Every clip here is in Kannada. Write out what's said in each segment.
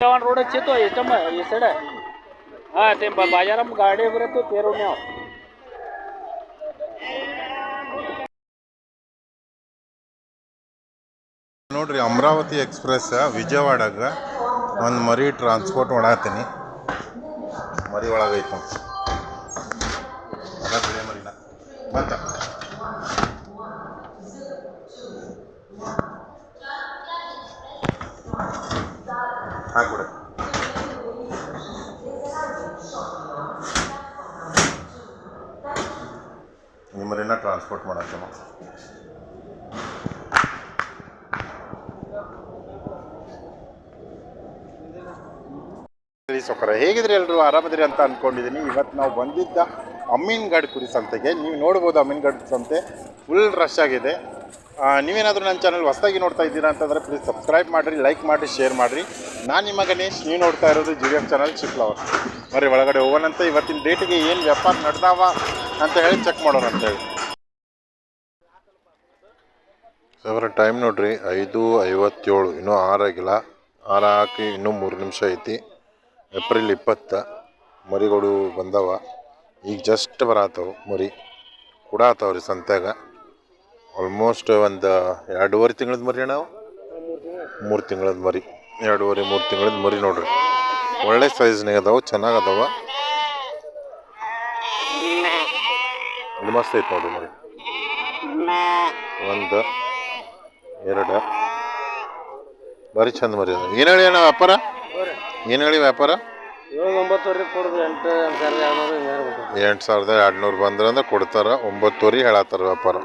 ಚವಾಣ ರೋಡ್ ಹಚ್ಚಿತ್ತು ಈ ಸೈಡ ಆ ತೆಂಬ ಬಾಜಾರಮ್ಮ ಗಾಡಿ ಬರತ್ತು ತೇರು ನಾವು ನೋಡ್ರಿ, ಅಮರಾವತಿ ಎಕ್ಸ್ಪ್ರೆಸ್, ವಿಜಯವಾಡಾಗ ಒಂದು ಮರಿ ಟ್ರಾನ್ಸ್ಪೋರ್ಟ್ ಮಾಡಾತೀನಿ. ಮರಿ ಒಳಗೈತು ಬಿಡಿ ಮರಿನ. ಹಾಕ್ಬಿಡ. ನಿಮ್ಮಲ್ಲಿನ ಟ್ರಾನ್ಸ್ಪೋರ್ಟ್ ಮಾಡೋಕ್ಕೆ ಸೊಕರ ಹೇಗಿದ್ರೆ ಎಲ್ಲರೂ ಆರಾಮದಿರಿ ಅಂತ ಅನ್ಕೊಂಡಿದ್ದೀನಿ ಇವತ್ತು ನಾವು ಬಂದಿದ್ದ ಅಮೀನ್ಗಢ್ ಕುರಿ ಸಂತೆಗೆ ನೀವು ನೋಡ್ಬೋದು ಅಮೀನ್ಗಢ್ ಸಂತೆ ಫುಲ್ ರಶ್ ಆಗಿದೆ. ನೀವೇನಾದರೂ ನನ್ನ ಚಾನಲ್ ಹೊಸದಾಗಿ ನೋಡ್ತಾ ಇದ್ದೀರಾ ಅಂತಂದರೆ ಪ್ಲೀಸ್ ಸಬ್ಸ್ಕ್ರೈಬ್ ಮಾಡಿರಿ ಲೈಕ್ ಮಾಡಿ ಶೇರ್ ಮಾಡಿರಿ. ನಾನು ನಿಮ್ಮ ಗಣೇಶ್, ನೀವು ನೋಡ್ತಾ ಇರೋದು ಜಿ ಎಂ ಚಾನಲ್ ಚಿಕ್ಲವರ್ ಮರಿ ಒಳಗಡೆ ಹೋಗೋಣಂತೆ ಇವತ್ತಿನ ಡೇಟಿಗೆ ಏನು ವ್ಯಾಪಾರ ನಡೆದಾವ ಅಂತ ಹೇಳಿ ಚೆಕ್ ಮಾಡೋಣ ಅಂತ ಹೇಳಿ. ಸರ್ ಟೈಮ್ ನೋಡ್ರಿ, ಐದು ಐವತ್ತೇಳು, ಇನ್ನೂ ಆರಾಗಿಲ್ಲ ಆರು ಹಾಕಿ ಇನ್ನೂ ಮೂರು ನಿಮಿಷ ಐತಿ. ಏಪ್ರಿಲ್ ಇಪ್ಪತ್ತ, ಮರಿಗಳು ಬಂದವ. ಈಗ ಜಸ್ಟ್ ಬರತ್ತವು ಮರಿ. ಕೊಡಾತವ್ರಿ ಸಂತ್ಯಾಗ ಆಲ್ಮೋಸ್ಟ್ ಒಂದು ಎರಡೂವರೆ ತಿಂಗಳದ ಮರಿ ನಾವು ಮೂರು ತಿಂಗಳದ ಮರಿ. ಎರಡೂವರೆ ಮೂರು ತಿಂಗಳದ ಮರಿ ನೋಡ್ರಿ. ಒಳ್ಳೆ ಸೈಜ್ನಾಗ ಅದಾವೆ ಚೆನ್ನಾಗಿ ಅದಾವ. ಮಸ್ತ್ ಐತೆ ನೋಡ್ರಿ ಮರಿ. ಒಂದು ಎರಡು. ಭಾರಿ ಚಂದ ಮರಿ ಅದ. ಏನು ಹೇಳಿ ಅಣ್ಣ ವ್ಯಾಪಾರ? ಏನು ಹೇಳಿ ವ್ಯಾಪಾರ? ಎಂಟು ಸಾವಿರದ ಎರಡುನೂರು ಬಂದ್ರೆ ಅಂದ್ರೆ ಕೊಡ್ತಾರ ಒಂಬತ್ತುವರೆ ಹೇಳತ್ತಾರ ವ್ಯಾಪಾರ.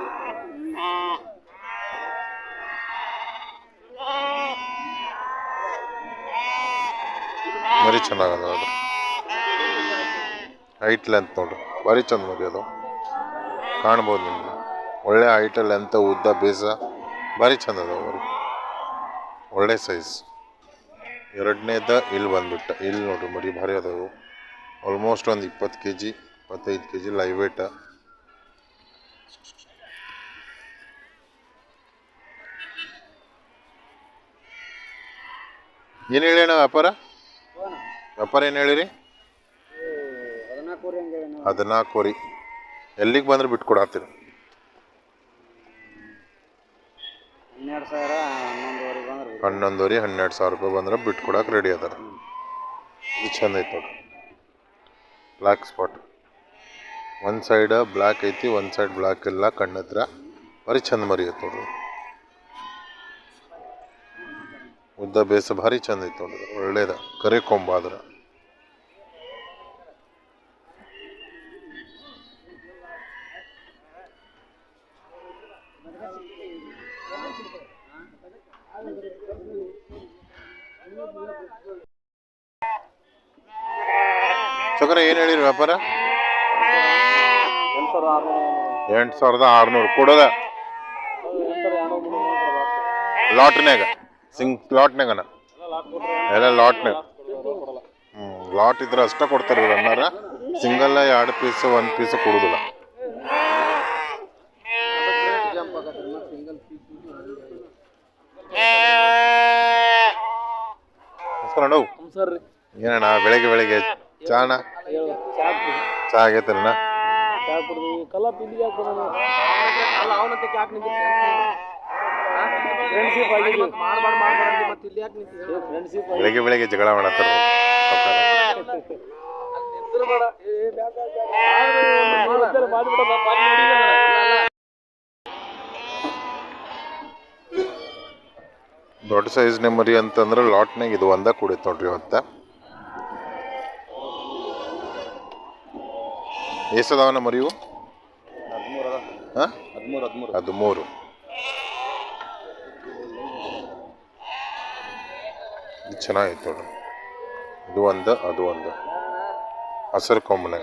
ಮರಿ ಚೆನ್ನಾಗದ ಅದು. ಹೈಟ್ ಲೆಂತ್ ನೋಡ್ರಿ. ಭಾರಿ ಚಂದ ಮರಿ ಅದು. ಕಾಣ್ಬೋದು ನಿಮ್ಗೆ. ಒಳ್ಳೆ ಹೈಟ್ ಲೆಂತ್ ಉದ್ದ ಬೀಸ ಭಾರಿ ಚಂದ ಅದಾವ ಮರಿ. ಒಳ್ಳೆ ಸೈಜ್ ಎರಡನೇದ ಇಲ್ಲಿ ಬಂದ್ಬಿಟ್ಟ. ಇಲ್ಲಿ ನೋಡ್ರಿ ಮರಿ ಭಾರಿ ಅದಾವು. ಆಲ್ಮೋಸ್ಟ್ ಒಂದು ಇಪ್ಪತ್ತು ಕೆ ಜಿ ಇಪ್ಪತ್ತೈದು ಕೆ ಜಿ ಲೈವ್ ವೇಟ ಏನು ಹೇಳಿ ಅಣ್ಣ ವ್ಯಾಪಾರ? ವ್ಯಾಪಾರ ಏನು ಹೇಳಿರಿ? ಹದಿನಾಲ್ಕು ರೀ ಹದಿನಾಲ್ಕುವರೆ. ಎಲ್ಲಿಗೆ ಬಂದ್ರೆ ಬಿಟ್ಕೊಡತ್ತೀರಿ ಕೊಡಾತೀರಿ ಹನ್ನೊಂದುವರೆ ಹನ್ನೆರಡು ಸಾವಿರ ರೂಪಾಯಿ ಬಂದ್ರೆ ಬಿಟ್ಕೊಡಕ್ಕೆ ರೆಡಿ ಅದಾರ. ಇದು ಚಂದ ಐತೆ ನೋಡ್ರಿ. ಬ್ಲ್ಯಾಕ್ ಸ್ಪಾಟ್ ಒಂದು ಸೈಡ್ ಬ್ಲ್ಯಾಕ್ ಐತಿ ಒಂದು ಸೈಡ್ ಬ್ಲ್ಯಾಕ್ ಇಲ್ಲ ಕಣ್ಣತ್ರ ಬರೀ ಚಂದ ಮರಿ ಐತೆ ನೋಡ್ರಿ. ಉದ್ದ ಬೇಸ ಭಾರಿ ಚಂದ ಐತೆ ನೋಡ್ರಿ ಒಳ್ಳೇದ. ಕರೆ ಕೊಂಬ ಆದ್ರ. ಚಕ್ರ ಏನು ಹೇಳಿರಿ ವ್ಯಾಪಾರ? ಎಂಟು ಸಾವಿರದ ಆರುನೂರು. ಕೊಡೋದ? ಲಾಟ್ನ್ಯಾಗ ಸಿಂಗ್ ಲಾಟ್ನ್ಯಾಗನ ಎಲ್ಲ ಲಾಟ್ನ್ಯಾಗ. ಹ್ಞೂ ಲಾಟ್ ಇದ್ರೆ ಅಷ್ಟೇ ಕೊಡ್ತಾರೆ ಇವ್ರು ಅನ್ನಾರ. ಸಿಂಗಲ್ಲ ಎರಡು ಪೀಸ್ ಒಂದು ಪೀಸ್ ಕೊಡೋದಿಲ್ಲ. ಏನಣ್ಣ, ಬೆಳಗ್ಗೆ ಬೆಳಗ್ಗೆ ಚಾಣ ಚಾ ಕುಡಿ ಫ್ರೆಂಡ್ಶಿಪ್ ಆಗಿದ್ವಿ ಮಾಡ್ಬಾರ್ದು ಮಾಡ್ಬಾರ್ದು ಮತ್ತೆ ಇಲ್ಲಿ ಯಾಕೆ ನಿಂತಿದ್ದೆ ಫ್ರೆಂಡ್ಶಿಪ್ ಬೆಳಗ್ಗೆ ಬೆಳಗ್ಗೆ ಜಗಳ ಮಾಡತ್ತಾರ. ದೊಡ್ಡ ಸೈಜ್ ಮರಿ ಅಂತಂದ್ರೆ ಲಾಟ್ನಾಗ ಇದು ಒಂದ ಕೂಡಿತ್ ನೋಡ್ರಿ ಇವತ್ತ. ಎಷ್ಟದಾವನ ಮರಿವು ಹಾಂ? ಹದಿಮೂರು. ಹದಿಮೂರು. ಹದಿಮೂರು ನೋಡಿ. ಇದು ಒಂದು ಅದು ಒಂದು. ಹಸಿರು ಕೊಂಬನೆ.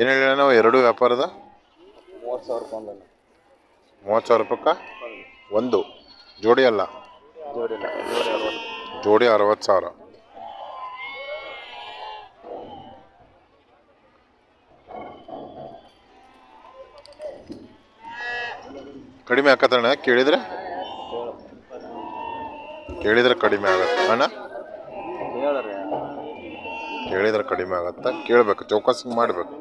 ಏನು ಹೇಳ ನಾವು? ಎರಡು ವ್ಯಾಪಾರದ? ಮೂವತ್ತು ಸಾವಿರ ರೂಪಾಯಿ ಮೂವತ್ತು ಸಾವಿರ ರೂಪಾಯ್ಕ? ಒಂದು. ಜೋಡಿ ಅಲ್ಲ? ಜೋಡಿ ಅರವತ್ತು ಸಾವಿರ. ಕಡಿಮೆ ಹಾಕತ್ತಣ್ಣ ಕೇಳಿದ್ರೆ? ಕೇಳಿದ್ರೆ ಕಡಿಮೆ ಆಗತ್ತೆ. ಅಣ್ಣ? ಕೇಳಿದ್ರೆ. ಕಡಿಮೆ ಆಗತ್ತೆ? ಕೇಳಬೇಕು ಚೌಕಾಸಿ ಮಾಡಬೇಕು.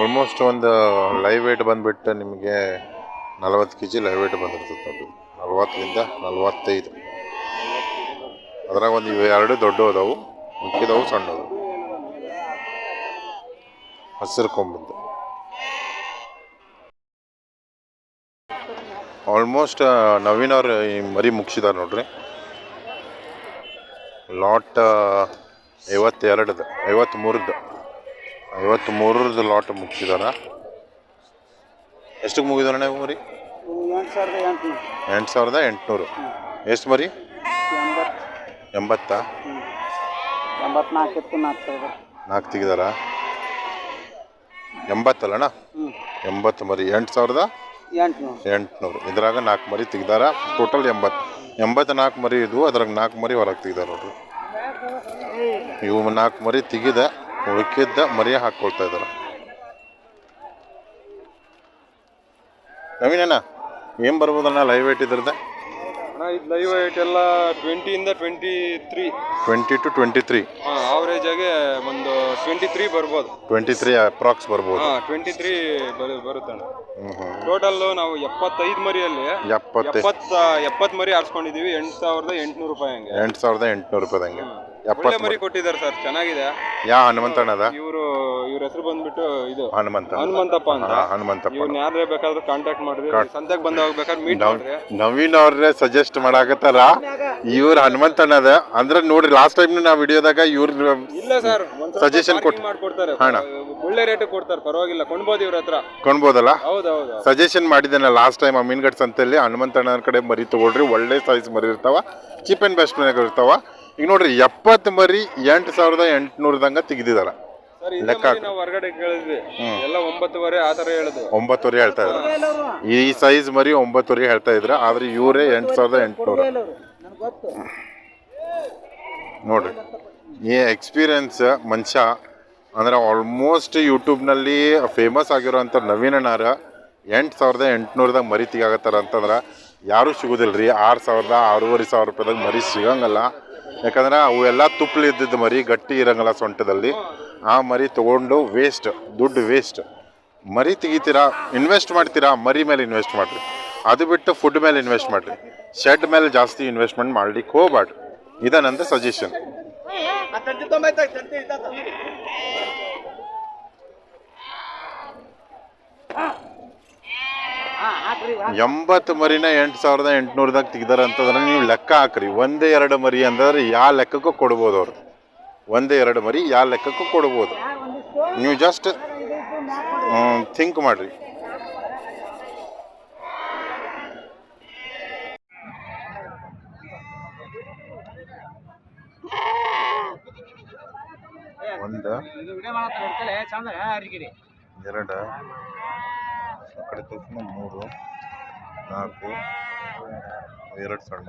ಆಲ್ಮೋಸ್ಟ್ ಒಂದು ಲೈವ್ ವೇಟ್ ಬಂದ್ಬಿಟ್ಟು ನಿಮಗೆ ನಲವತ್ತು ಕೆ ಜಿ ಲೈವ್ ವೇಟ್ ಬಂದಿರ್ತದೆ ನೋಡಿ ನಲ್ವತ್ತರಿಂದ ನಲ್ವತ್ತೈದು. ಅದ್ರಾಗ ಒಂದು ಇವು ಎರಡು ದೊಡ್ಡ ಅದಾವು ಮಿಕ್ಕಿದವು ಸಣ್ಣವು ಹಸಿರು ಕೊಂಬಿದ್ದು ಆಲ್ಮೋಸ್ಟ್ ನವೀನ್ ಅವ್ರು ಈ ಮರಿ ಮುಗಿಸಿದಾರೆ ನೋಡ್ರಿ. ಲಾಟ್ ಐವತ್ತೆರಡದು ಐವತ್ತ್ಮೂರದ್ದು ಐವತ್ತ್ಮೂರರದ್ದು ಲಾಟ್ ಮುಗಿಸಿದಾರ. ಎಷ್ಟಕ್ಕೆ ಮುಗಿದಾರಣ್ಣ ನೀವು ಮರಿ? ಎಂಟು ಸಾವಿರದ ಎಂಟುನೂರು. ಎಂಟು ಎಷ್ಟು ಮರಿ? ಎಂಬತ್ತು? ನಾಲ್ಕು ತೆಗಿದಾರ? ಎಂಬತ್ತಲ್ಲಣ್ಣ? ಎಂಬತ್ತು ಮರಿ ಎಂಟು ಸಾವಿರದ ಎಂಟುನೂರು. ಎಂಟುನೂರು. ಇದ್ರಾಗ ನಾಲ್ಕು ಮರಿ ತೆಗ್ದಾರ. ಟೋಟಲ್ ಎಂಬತ್ತು ಎಂಬತ್ತು ನಾಲ್ಕು ಮರಿ ಇದ್ವು ಅದ್ರಾಗ ನಾಲ್ಕು ಮರಿ ಹೊರಗೆ ತೆಗ್ದಾರ ನೋಡ್ರಿ. ಇವು ನಾಲ್ಕು ಮರಿ ತೆಗಿದ ಉಳ್ಕಿದ್ದ ಮರಿ ಹಾಕ್ಕೊಳ್ತಾ ಇದಾರ. ನವೀನಣ್ಣ ಏನು ಬರ್ಬೋದಣ್ಣ ಲೈವ್ ವೇಟ್ ಇದ್ರದ್ದು? ಇದು ಲೈವ್ ವೇಟ್ ಎಲ್ಲ ಟ್ವೆಂಟಿಯಿಂದ twenty three twenty two twenty three average ಆಗಿ ಒಂದು ಟ್ವೆಂಟಿ ತ್ರೀ ಬರ್ಬೋದು. ಟ್ವೆಂಟಿ ತ್ರೀ ಅಪ್ರಾಕ್ಸ್ ಬರ್ಬೋದು. ಹಾಂ ಟ್ವೆಂಟಿ ತ್ರೀ ಬರುತ್ತೆ ಅಣ್ಣ ಹ್ಞೂ ಹ್ಞೂ ಟೋಟಲ್ ನಾವು ಎಪ್ಪತ್ತೈದು ಮರಿಯಲ್ಲಿ ಎಪ್ಪತ್ತು ಎಪ್ಪತ್ತ ಎಪ್ಪತ್ತು ಮರಿ ಆರಿಸ್ಕೊಂಡಿದ್ದೀವಿ ಎಂಟು ಸಾವಿರದ ಎಂಟುನೂರು ರೂಪಾಯಿ ಹಂಗೆ. ಎಂಟು ಸಾವಿರದ ಎಂಟುನೂರು ರೂಪಾಯಿ ಹಂಗೆ. ಎಪ್ಪತ್ತು ಮರಿ. ಕೊಟ್ಟಿದ್ದಾರೆ ಸರ್ ಚೆನ್ನಾಗಿದೆ. ಯಾ ಹನುಮಂತಣ್ಣದ? ಇವರು ಇವ್ರ ಹೆಸರು ಬಂದ್ಬಿಟ್ಟು ಇದು ಹನುಮಂತ. ಹನುಮಂತಪ್ಪ ಅಂತ. ಹಾ, ಹನುಮಂತಪ್ಪ. ಯಾರೇ ಬೇಕಾದ್ರೂ ಕಾಂಟ್ಯಾಕ್ಟ್ ಮಾಡ್ರಿ ಸಂತೆಗೆ ಬಂದಾಗ ಬೇಕಾದ್ರೆ ಮೀಟ್ ಮಾಡ್ರಿ. ನವೀನ್ ಅವ್ರೇ ಸಜೆಸ್ಟ್ ಮಾಡಾಕತ್ತಾರ ಇವ್ರ ಹನುಮಂತಣ್ಣದ ಅಂದ್ರೆ ನೋಡ್ರಿ ಲಾಸ್ಟ್ ಟೈಮ್ ನಾವು ವಿಡಿಯೋದಾಗ ಇವ್ರ ಇಲ್ಲ ಸರ್ ಸಜೆಷನ್ ಕೊಟ್ಟು ಮಾಡ್ಕೊಡ್ತಾರೆ. ಹಣ. ಒಳ್ಳೆ ರೇಟ್ ಕೊಡ್ತಾರೆ. ಪರವಾಗಿಲ್ಲ. ಕೊಂಡ್ಬೋದು ಇವ್ರ ಹತ್ರ. ಕೊಂಡ್ಬೋದಲ್ಲ? ಹೌದೌದು. ಸಜೆಷನ್ ಮಾಡಿದ್ದೇನೆ. ಲಾಸ್ಟ್ ಟೈಮ್ ಅಮೀನ್ಗಡ್ ಸಂತೆಯಲ್ಲಿ ಹನುಮಂತಣ್ಣನ ಕಡೆ ಮರಿ ತಗೊಳ್ರಿ. ಒಳ್ಳೆ ಸೈಜ್ ಮರಿ ಇರ್ತಾವ. ಚೀಪ್ ಆ್ಯಂಡ್ ಬೆಸ್ಟ್ ಇರ್ತಾವ ಈಗ ನೋಡ್ರಿ ಎಪ್ಪತ್ತು ಮರಿ ಎಂಟು ಸಾವಿರದ ಎಂಟುನೂರದಂಗೆ ಇದೇ ಲೆಕ್ಕ ಮರಿ ನಾವು ಹೊರಗಡೆ ಕೇಳಿದ್ವಿ. ಎಲ್ಲ ಒಂಬತ್ತುವರೆ ಆ ತರ ಹೇಳಿದ್ವಿ ಒಂಬತ್ತುವರೆ ಹೇಳ್ತಾ ಇದ್ರು. ಈ ಸೈಜ್ ಮರಿ ಒಂಬತ್ತುವರೆ ಹೇಳ್ತಾ ಇದ್ರ ಆದ್ರೆ ಇವರೇ ಎಂಟು ಸಾವಿರದ ಎಂಟುನೂರು. ನೋಡ್ರಿ. ಈ ಎಕ್ಸ್ಪೀರಿಯನ್ಸ್ ಮನುಷ್ಯ ಅಂದ್ರೆ ಆಲ್ಮೋಸ್ಟ್ ಯೂಟ್ಯೂಬ್ನಲ್ಲಿ ಫೇಮಸ್ ಆಗಿರೋಂಥ ನವೀನನಾರ ಎಂಟು ಸಾವಿರದ ಎಂಟುನೂರದಾಗ ಮರಿ ತೆಗಿಯಾಗತ್ತಾರ ಅಂತಂದ್ರೆ ಯಾರೂ ಸಿಗೋದಿಲ್ಲ ರೀ ಆರು ಸಾವಿರದ ಆರೂವರೆ ಸಾವಿರ ರೂಪಾಯಿದಾಗ ಮರಿ ಸಿಗಂಗಲ್ಲ. ಯಾಕಂದ್ರೆ ಅವೆಲ್ಲ ತುಪ್ಪಲಿ ಇದ್ದಿದ್ದು ಮರಿ ಗಟ್ಟಿ ಇರಂಗಲ್ಲ ಸೊಂಟದಲ್ಲಿ. ಆ ಮರಿ ತೊಗೊಂಡು ವೇಸ್ಟ್ ದುಡ್ಡು ವೇಸ್ಟ್ ಮರಿ ತೆಗಿತೀರಾ ಇನ್ವೆಸ್ಟ್ ಮಾಡ್ತೀರಾ, ಮರಿ ಮೇಲೆ ಇನ್ವೆಸ್ಟ್ ಮಾಡಿರಿ. ಅದು ಬಿಟ್ಟು ಫುಡ್ ಮೇಲೆ ಇನ್ವೆಸ್ಟ್ ಮಾಡಿರಿ. ಶೆಡ್ ಮೇಲೆ ಜಾಸ್ತಿ ಇನ್ವೆಸ್ಟ್ಮೆಂಟ್ ಮಾಡ್ಲಿಕ್ಕೆ ಹೋಗ್ಬಾರ್ದು ಇದ ಸಜೆಷನ್ ಎಂಬತ್ತು ಮರಿನ ಎಂಟು ಸಾವಿರದ ಎಂಟುನೂರದಾಗ ತೆಗ್ದಾರ ಅಂತಂದ್ರೆ ನೀವು ಲೆಕ್ಕ ಹಾಕ್ರಿ. ಒಂದೇ ಎರಡು ಮರಿ ಅಂತಂದ್ರೆ ಯಾವ ಲೆಕ್ಕಕ್ಕೂ ಕೊಡ್ಬೋದು ಅವ್ರು. ಒಂದೇ ಎರಡು ಮರಿ ಯಾವ ಲೆಕ್ಕಕ್ಕೂ ಕೊಡ್ಬೋದು. ನೀವು ಜಸ್ಟ್ ಥಿಂಕ್ ಮಾಡ್ರಿ. ಒಂದು, ಎರಡು ಮೂರು, ನಾಲ್ಕು, ಎರಡು ಸಣ್ಣ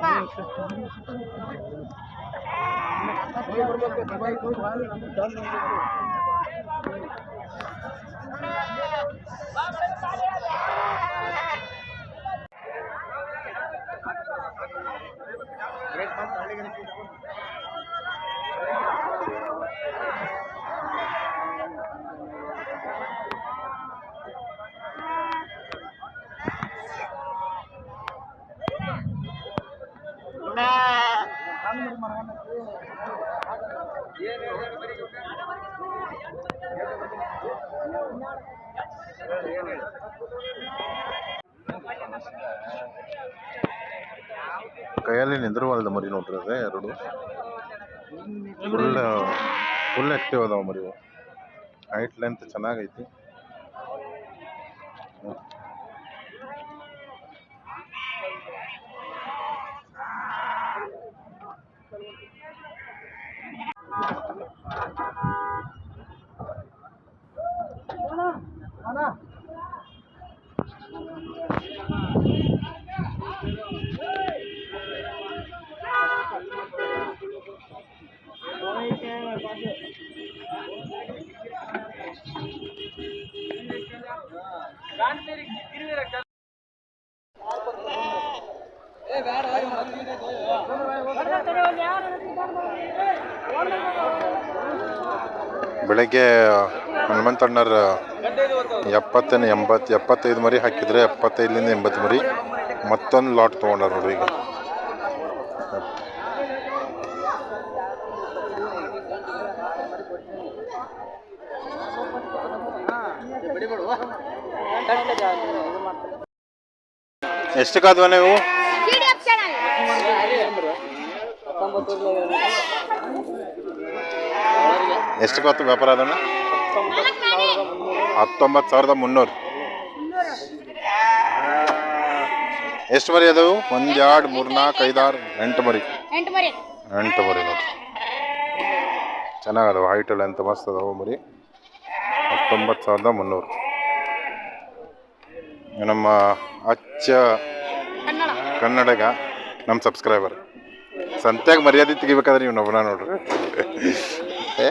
Gracias. ಕೈಯಲ್ಲಿ ನಿಂದಿರುವಲ್ದ ಮರಿ ನೋಡ್ರಿ ಅದೇ ಎರಡು. ಫುಲ್ ಫುಲ್ ಆಕ್ಟಿವ್ ಅದಾವ ಮರಿ ಹೈಟ್ ಲೆಂತ್ ಚೆನ್ನಾಗೈತಿ. ಬೆಳಗ್ಗೆ ಹನುಮಂತಣ್ಣರ ಎಪ್ಪತ್ತನೇ, ಎಂಬತ್ತು, ಎಪ್ಪತ್ತೈದು ಮರಿ ಹಾಕಿದ್ರೆ ಎಪ್ಪತ್ತೈದರಿಂದ ಎಂಬತ್ತು ಮರಿ ಮತ್ತೊಂದು ಲಾಟ್ ತೊಗೊಂಡಾರ ನೋಡ್ರಿ ಈಗ. ಎಷ್ಟಕ್ಕಾದ್ವ ನೀವು? ಎಷ್ಟಕ್ಕಾತು ವ್ಯಾಪಾರ ಅದನ್ನ ಹತ್ತೊಂಬತ್ತು ಸಾವಿರದ ಮುನ್ನೂರು. ಎಷ್ಟು ಮರಿ ಅದಾವು ಒಂದು ಎರಡು ಮೂರು ನಾಲ್ಕು ಐದಾರು ಎಂಟು ಮರಿ. ಎಂಟು ಮರಿ. ಎಂಟು ಮರಿ ನೋಡಿ. ಚೆನ್ನಾಗದವು ಹೈಟ್ ಅಂತ ಎಂತ ಮಸ್ತ್ ಅದಾವು ಮರಿ. ಹತ್ತೊಂಬತ್ತು ಸಾವಿರದ ಮುನ್ನೂರು. ನಮ್ಮ ಅಚ್ಚ ಕನ್ನಡಗ ನಮ್ಮ ಸಬ್ಸ್ಕ್ರೈಬರ್ ಸಂತ್ಯಾಗ ಮರ್ಯಾದೆ ತೆಗಿಬೇಕಾದ್ರೆ ನೀವು ನಮ್ಮನ ನೋಡ್ರಿ. ಏ?